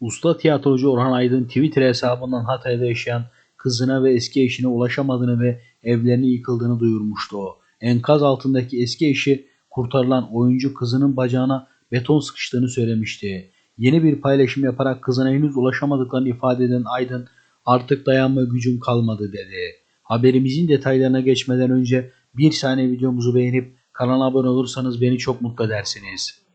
Usta tiyatrocu Orhan Aydın Twitter hesabından Hatay'da yaşayan kızına ve eski eşine ulaşamadığını ve evlerinin yıkıldığını duyurmuştu. Enkaz altındaki eski eşi kurtarılan oyuncu kızının bacağına beton sıkıştığını söylemişti. Yeni bir paylaşım yaparak kızına henüz ulaşamadıklarını ifade eden Aydın artık dayanma gücüm kalmadı dedi. Haberimizin detaylarına geçmeden önce bir saniye videomuzu beğenip kanala abone olursanız beni çok mutlu edersiniz.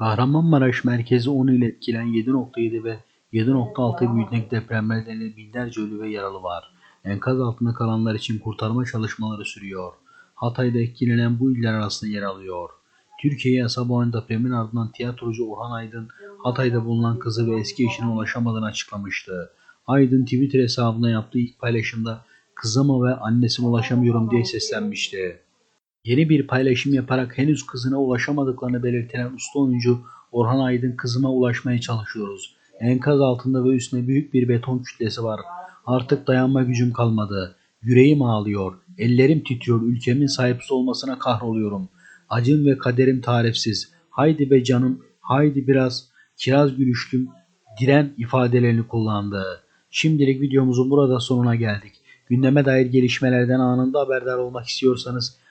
Kahramanmaraş merkezi 10 ile etkilen 7.7 ve 7.6 büyüklük depremlerden binlerce ölü ve yaralı var. Enkaz altında kalanlar için kurtarma çalışmaları sürüyor. Hatay'da etkilenen bu iller arasında yer alıyor. Türkiye'ye sabahın depremin ardından tiyatrocu Orhan Aydın Hatay'da bulunan kızı ve eski eşine ulaşamadığını açıklamıştı. Aydın Twitter hesabına yaptığı ilk paylaşımda kızıma ve annesime ulaşamıyorum diye seslenmişti. Yeni bir paylaşım yaparak henüz kızına ulaşamadıklarını belirtilen usta oyuncu Orhan Aydın kızıma ulaşmaya çalışıyoruz. Enkaz altında ve üstüne büyük bir beton kütlesi var. Artık dayanma gücüm kalmadı. Yüreğim ağlıyor. Ellerim titriyor. Ülkemin sahipsiz olmasına kahroluyorum. Acım ve kaderim tarifsiz. Haydi be canım. Haydi biraz kiraz gülüşlüm. Diren ifadelerini kullandı. Şimdilik videomuzun burada sonuna geldik. Gündeme dair gelişmelerden anında haberdar olmak istiyorsanız